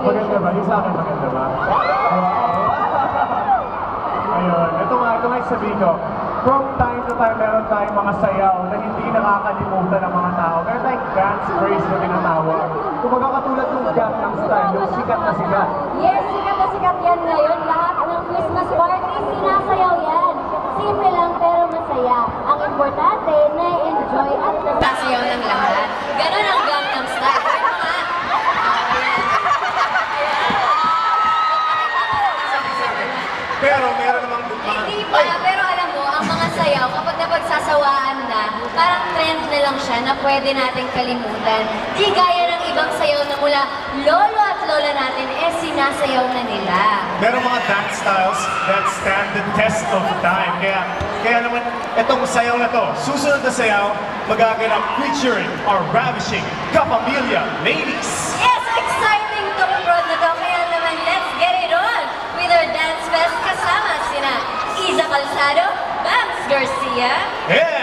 Maganda ba? Yung sa akin maganda ba? Ayun, ito nga, ito nga yung sabihin ko. From time to time, meron mga sayaw na nakakalimutan ng mga tao. Meron tayong dance craze na tinatawag. Kumbaga katulad ng gap ng style, yung sikat na sikat. Yes, sikat na sikat yan. Importante, na-enjoy at Sasayaw ng lahat. Ganon ang Gangnam Style. Pero meron namang mga... hindi pa. Pero alam mo, ang mga sayaw, kapag napagsasawaan na, parang trend na lang siya na pwede nating kalimutan. Di gaya ng ibang sayaw na mula lolo at lola natin, eh sinasayaw na nila. Merong mga dance styles that stand the test of time. Kaya, kaya naman, itong sayaw na to, susunod na sayaw, magaganap featuring our ravishing Kapamilya ladies. Yes, exciting tong abroad na to. Kaya naman, let's get it on with our dance fest kasama sina Isa Calzado, Bams Garcia, yeah.